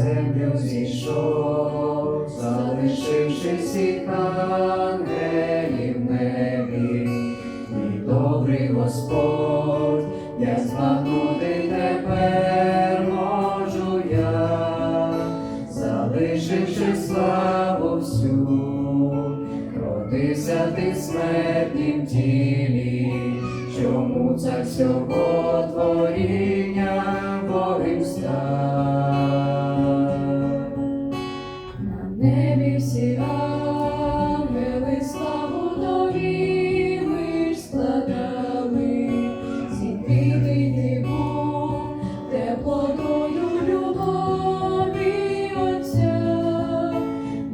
землю зійшов, залишивши всіх ангелів в небі, мій добрий Господь, як збагнути тепер можу я, залишивши славу всю, родився ти смертнім тілі, чому цар всього творіння Богим ти був теплотою любові Отця,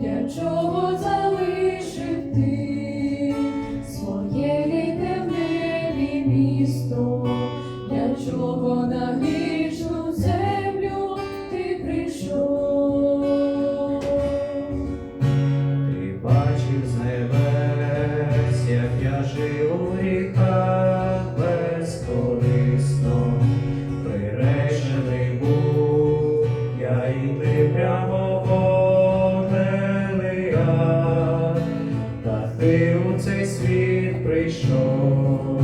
для чого залишив своє рідне в місто, для чого на грішну землю ти прийшов. Ти бачив з небес, як я жив у гріхах я прямо та ти у цей світ прийшов,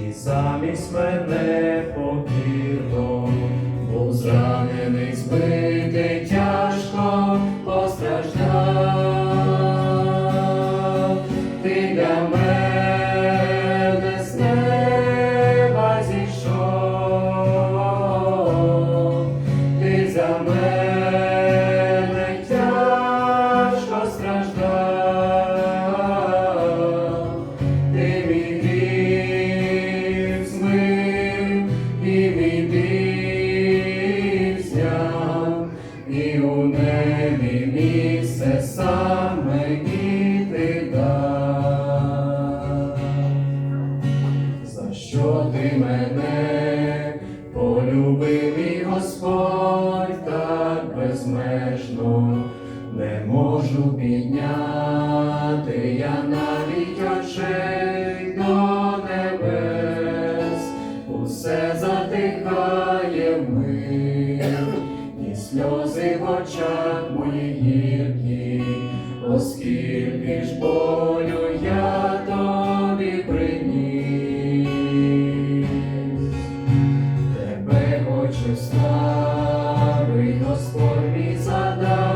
і замість мене і у небі місце сам мені ти дав. За що ти мене полюбив і Господь так безмежно, не можу підняти. Я навіть очей до небес, усе затихає мир, і сльози в очах моїх гіркі, оскільки ж болю я тобі приніс. Тебе хочу славить, Господь мій задати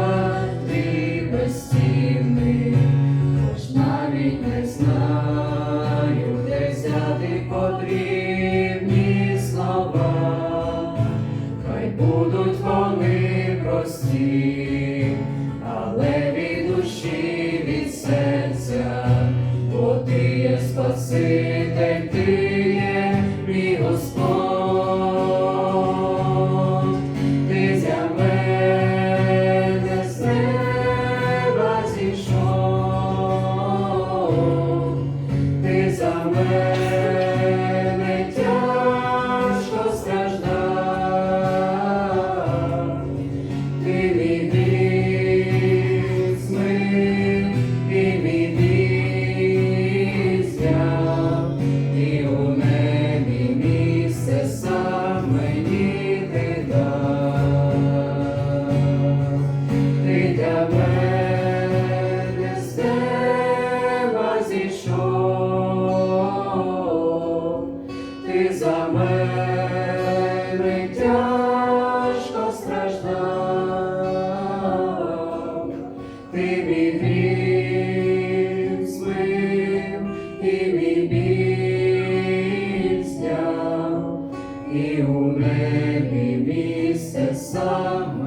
Some.